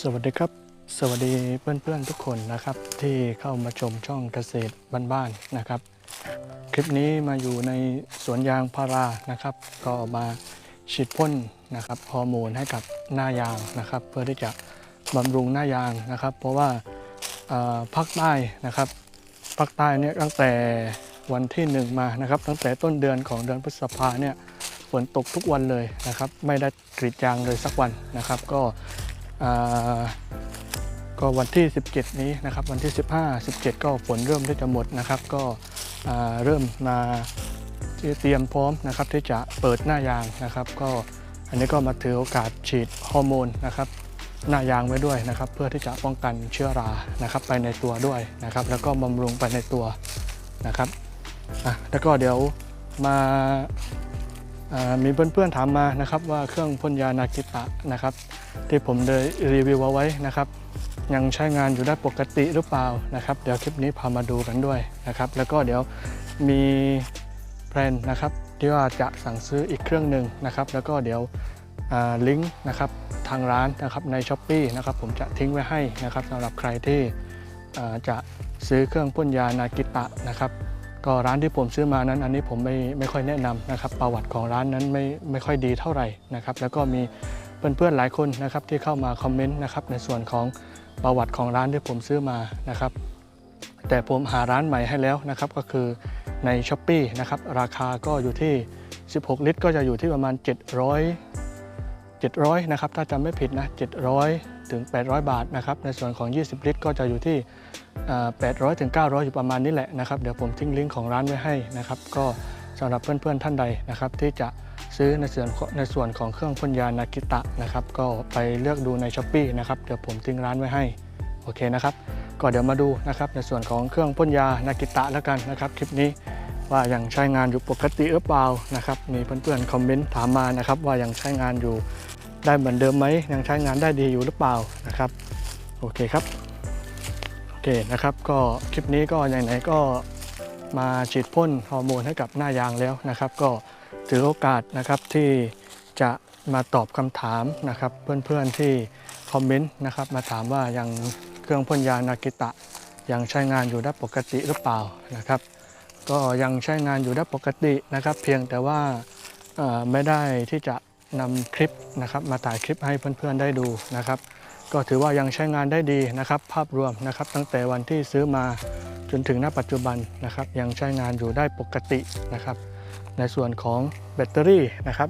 สวัสดีครับ สวัสดีเพื่อนๆทุกคนนะครับ ที่เข้ามาชมช่องเกษตรบ้านๆนะครับ คลิปนี้มาอยู่ในสวนยางพารานะครับ ก็มาฉีดพ่นนะครับฮอร์โมนให้กับหน้ายางนะครับ เพื่อที่จะบำรุงหน้ายางนะครับ เพราะว่าภาคใต้นะครับภาคใต้เนี่ยตั้งแต่วันที่หนึ่งมานะครับ ตั้งแต่ต้นเดือนของเดือนพฤษภาเนี่ยฝนตกทุกวันเลยนะครับ ไม่ได้กรีดยางเลยสักวันนะครับ ก็ ก็วันที่ 17 นี้นะครับวันที่ 15 17 ก็ฝนเริ่มที่จะหมดนะครับ ก็เริ่มมาเตรียมพร้อมนะครับที่จะเปิดหน้ายางนะครับ ก็อันนี้ก็มาถือโอกาสฉีดฮอร์โมนนะครับหน้ายางไว้ด้วยนะครับ เพื่อที่จะป้องกันเชื้อรานะครับไปในตัวด้วยนะครับ แล้วก็บำรุงไปในตัวนะครับอะแล้วก็เดี๋ยวมา มีเพื่อนๆถามมานะครับว่าเครื่องพ่นยานากิตะนะครับ ที่ผมได้รีวิวเอาไว้นะครับ ยังใช้งานอยู่ได้ปกติหรือเปล่านะครับเดี๋ยวคลิปนี้พามาดูกันด้วยนะครับ แล้วก็เดี๋ยวมีแพลนนะครับที่ว่าจะสั่งซื้ออีกเครื่องหนึ่งนะครับ แล้วก็เดี๋ยวลิงก์นะครับทางร้านนะครับใน s h อ p e e นะครับผมจะทิ้งไว้ให้นะครับสำหรับใครที่จะซื้อเครื่องพ่นยานากิตะนะครับ ก็ร้านที่ผมซื้อมานั้น อันนี้ผมไม่ไม่ค่อยแนะนำนะครับ ประวัติของร้านนั้นไม่ไม่ค่อยดีเท่าไหร่นะครับ แล้วก็มีเพื่อนๆหลายคนนะครับที่เข้ามาคอมเมนต์นะครับในส่วนของประวัติของร้านที่ผมซื้อมานะครับ แต่ผมหาร้านใหม่ให้แล้วนะครับ ก็คือใน s h อ p e e นะครับราคาก็อยู่ที่ 16 ลิตร ก็จะอยู่ที่ประมาณ 700 700นะครับถ้าจำไม่ผิดนะ700 ถึง 800 บาทนะครับ ในส่วนของ 20 ลิตร ก็จะอยู่ที่ 800ถึง900 อยู่ประมาณนี้แหละนะครับ เดี๋ยวผมทิ้งลิงก์ของร้านไว้ให้นะครับ ก็สำหรับเพื่อนๆท่านใดนะครับ ที่จะซื้อในส่วนของในส่วนของเครื่องพ่นยานากิตะนะครับ ก็ไปเลือกดูในช้อปปีนะครับ เดี๋ยวผมทิ้งร้านไว้ให้ โอเคนะครับ ก็เดี๋ยวมาดูนะครับ ในส่วนของเครื่องพ่นยานากิตะแล้วกันนะครับ คลิปนี้ว่ายังใช้งานอยู่ปกติหรือเปล่านะครับ มีเพื่อนๆคอมเมนต์ถามมานะครับ ว่ายังใช้งานอยู่ ได้เหมือนเดิมไหมยังใช้งานได้ดีอยู่หรือเปล่านะครับ โอเคครับ โอเคนะครับ ก็คลิปนี้ก็อย่างไหนก็มาฉีดพ่นฮอร์โมนให้กับหน้ายางแล้วนะครับ ก็ถือโอกาสนะครับที่จะมาตอบคำถามนะครับ เพื่อนๆที่คอมเมนต์นะครับ มาถามว่ายังเครื่องพ่นยานากิตะยังใช้งานอยู่ได้ปกติหรือเปล่านะครับ ก็ยังใช้งานอยู่ได้ปกตินะครับ เพียงแต่ว่าไม่ได้ที่จะ นำคลิปนะครับมาถ่ายคลิปให้เพื่อนๆได้ดูนะครับ ก็ถือว่ายังใช้งานได้ดีนะครับ ภาพรวมนะครับ ตั้งแต่วันที่ซื้อมาจนถึงณปัจจุบันนะครับ ยังใช้งานอยู่ได้ปกตินะครับ ในส่วนของแบตเตอรี่นะครับ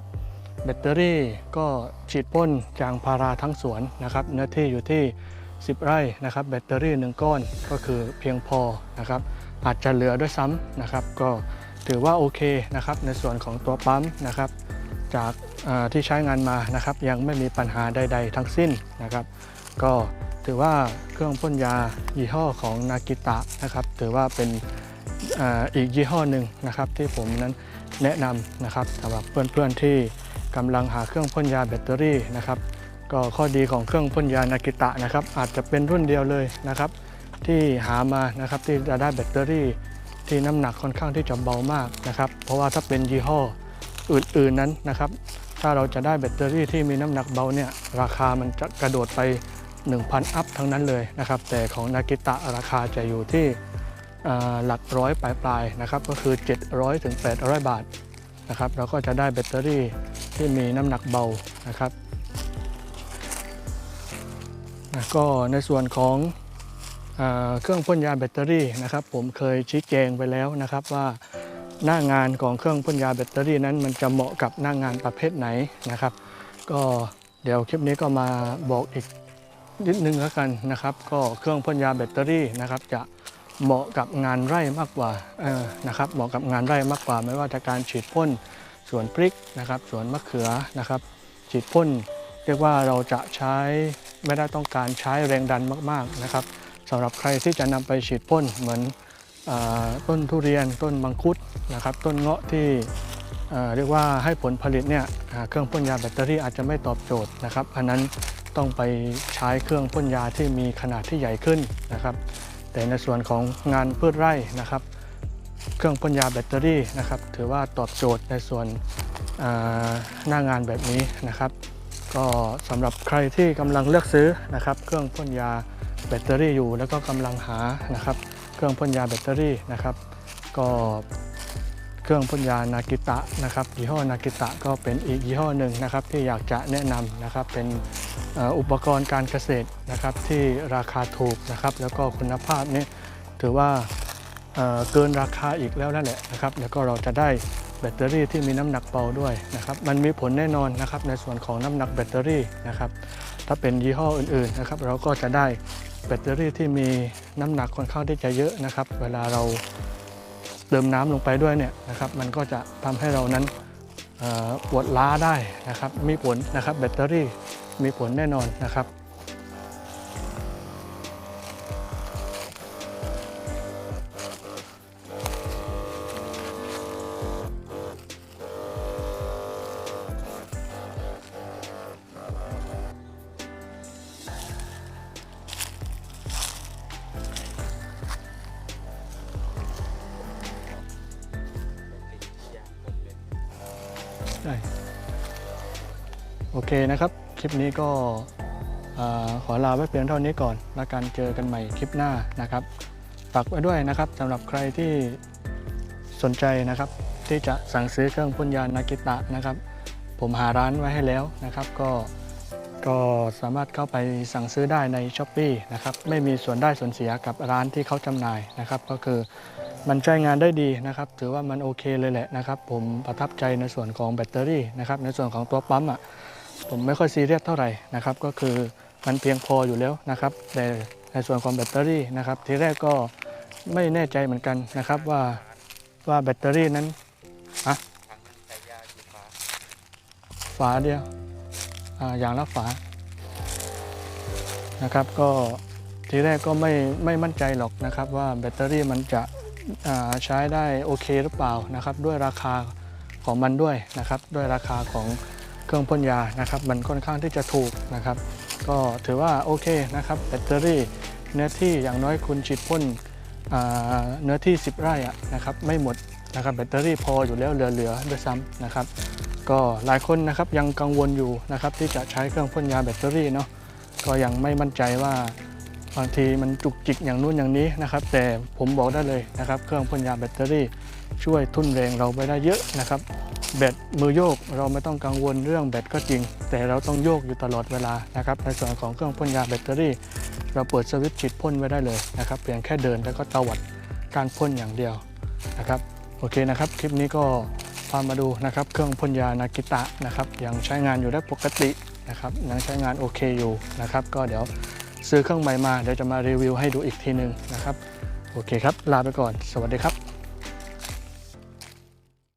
แบตเตอรี่ก็ฉีดพ่นยางพาราทั้งสวนนะครับ เนื้อที่อยู่ที่ 10 ไร่นะครับ แบตเตอรี่ 1 ก้อนก็คือเพียงพอนะครับ อาจจะเหลือด้วยซ้ำนะครับ ก็ถือว่าโอเคนะครับ ในส่วนของตัวปั๊มนะครับ จากที่ใช้งานมานะครับ ยังไม่มีปัญหาใด ๆ ทั้งสิ้นนะครับ ก็ถือว่าเครื่องพ่นยายี่ห้อของนากิตะนะครับ ถือว่าเป็นอ,อีกยี่ห้อหนึ่งนะครับ ที่ผมนั้นแนะนำนะครับสำหรับเพื่อนๆที่กำลังหาเครื่องพ่นยาแบตเตอรี่นะครับ ก็ข้อดีของเครื่องพ่นยานากิตะนะครับ อาจจะเป็นรุ่นเดียวเลยนะครับ ที่หามานะครับที่จะได้แบตเตอรี่ที่น้ำหนักค่อนข้างที่จะเบามากนะครับ เพราะว่าถ้าเป็นยี่ห้อ อื่นๆนั้นนะครับ ถ้าเราจะได้แบตเตอรี่ที่มีน้ำหนักเบาเนี่ยราคามันจะกระโดดไป 1,000 อัพทั้งนั้นเลยนะครับ แต่ของนากิตะราคาจะอยู่ที่หลักร้อยปลายๆนะครับก็คือ 700ถึง800 บาทนะครับเราก็จะได้แบตเตอรี่ที่มีน้ำหนักเบานะครับก็ในส่วนของอเครื่องพ่นยาแบตเตอรี่นะครับ ผมเคยชี้แจงไปแล้วนะครับว่า หน้างานของเครื่องพ่นยาแบตเตอรี่นั้น มันจะเหมาะกับหน้างานประเภทไหนนะครับ ก็เดี๋ยวคลิปนี้ก็มาบอกอีกนิดนึงแล้วกันนะครับ ก็เครื่องพ่นยาแบตเตอรี่นะครับ จะเหมาะกับงานไร่มากกว่านะครับ เหมาะกับงานไร่มากกว่า ไม่ว่าจะการฉีดพ่นสวนพริกนะครับสวนมะเขือนะครับ ฉีดพ่นเรียกว่าเราจะใช้ไม่ได้ต้องการใช้แรงดันมากๆนะครับสำหรับใครที่จะนำไปฉีดพ่นเหมือน ต้นทุเรียนต้นมังคุดนะครับต้นเงาะที่เรียกว่าให้ผลผลิตเนี่ยเครื่องพ่นยาแบตเตอรี่อาจจะไม่ตอบโจทย์นะครับอันนั้นต้องไปใช้เครื่องพ่นยาที่มีขนาดที่ใหญ่ขึ้นนะครับ แต่ในส่วนของงานพืชไร่นะครับ เครื่องพ่นยาแบตเตอรี่นะครับ ถือว่าตอบโจทย์ในส่วนหน้างานแบบนี้นะครับ ก็สำหรับใครที่กำลังเลือกซื้อนะครับ เครื่องพ่นยาแบตเตอรี่อยู่ แล้วก็กำลังหานะครับ เครื่องพ่นยาแบตเตอรี่นะครับก็เครื่องพ่นยานากิตะนะครับยี่ห้อนากิตะก็เป็นอีกยี่ห้อหนึ่งนะครับที่อยากจะแนะนำนะครับเป็นอุปกรณ์การเกษตรนะครับที่ราคาถูกนะครับแล้วก็คุณภาพนี่ถือว่าเอ่อเกินราคาอีกแล้วนั่นแหละนะครับแล้วก็เราจะได้แบตเตอรี่ที่มีน้ำหนักเบาด้วยนะครับมันมีผลแน่นอนนะครับในส่วนของน้ำหนักแบตเตอรี่นะครับ ถ้าเป็นยี่ห้ออื่นๆนะครับเราก็จะได้แบตเตอรี่ที่มีน้ำหนักค่อนข้างที่จะเยอะนะครับ เวลาเราเติมน้ำลงไปด้วยเนี่ยนะครับ มันก็จะทำให้เรานั้นปวดล้าได้นะครับ มีผลนะครับแบตเตอรี่มีผลแน่นอนนะครับ ได้โอเคนะครับ คลิปนี้ก็ขอลาไว้เพียงเท่านี้ก่อน แล้วกันเจอกันใหม่คลิปหน้านะครับฝากไว้ด้วยนะครับสำหรับใครที่สนใจนะครับ ที่จะสั่งซื้อเครื่องพ่นยานากิตะนะครับ ผมหาร้านไว้ให้แล้วนะครับ ก็ ก็สามารถเข้าไปสั่งซื้อได้ใน s h อ p e e นะครับไม่มีส่วนได้ส่วนเสียกับร้านที่เขาจำหน่ายนะครับ ก็คือมันใช้งานได้ดีนะครับ ถือว่ามันโอเคเลยแหละนะครับ ผมประทับใจในส่วนของแบตเตอรี่นะครับ ในส่วนของตัวปั๊มอะผมไม่ค่อยซีเรียสเท่าไหร่นะครับ ก็คือมันเพียงพออยู่แล้วนะครับแต่ในส่วนของแบตเตอรี่นะครับ ทีแรกก็ไม่แน่ใจเหมือนกันนะครับว่าว่าแบตเตอรี่นั้นอะถังใส่ยาสีฟ้าฝาเดียว อย่างละฝานะครับก็ทีแรกก็ไม่ไม่มั่นใจหรอกนะครับ ว่าแบตเตอรี่มันจะใช้ได้โอเคหรือเปล่านะครับ ด้วยราคาของมันด้วยนะครับ ด้วยราคาของเครื่องพ่นยานะครับ มันค่อนข้างที่จะถูกนะครับ ก็ถือว่าโอเคนะครับแบตเตอรี่เนื้อที่อย่างน้อยคุณฉีดพ่นเนื้อที่ 10 ไร่ะนะครับ ไม่หมดนะครับแบตเตอรี่พออยู่แล้วเหลือๆด้วยซ้ำนะครับ ก็หลายคนนะครับยังกังวลอยู่นะครับที่จะใช้เครื่องพ่นยาแบตเตอรี่เนาะก็ยังไม่มั่นใจว่าบางทีมันจุกจิกอย่างนู้นอย่างนี้นะครับ แต่ผมบอกได้เลยนะครับ เครื่องพ่นยาแบตเตอรี่ ช่วยทุ่นแรงเราไปได้เยอะนะครับ แบตมือโยกเราไม่ต้องกังวลเรื่องแบตก็จริง แต่เราต้องโยกอยู่ตลอดเวลานะครับ ในส่วนของเครื่องพ่นยาแบตเตอรี่ เราเปิดสวิตช์ฉีดพ่นไว้ได้เลยนะครับเพียงแค่เดินแล้วก็ตวัดการพ่นอย่างเดียวนะครับโอเคนะครับ คลิปนี้ก็ พามาดูนะครับเครื่องพ่นยานากิตะนะครับยังใช้งานอยู่ได้ปกตินะครับยังใช้งานโอเคอยู่นะครับก็เดี๋ยวซื้อเครื่องใหม่มาเดี๋ยวจะมารีวิวให้ดูอีกทีหนึ่งนะครับโอเคครับลาไปก่อน สวัสดีครับ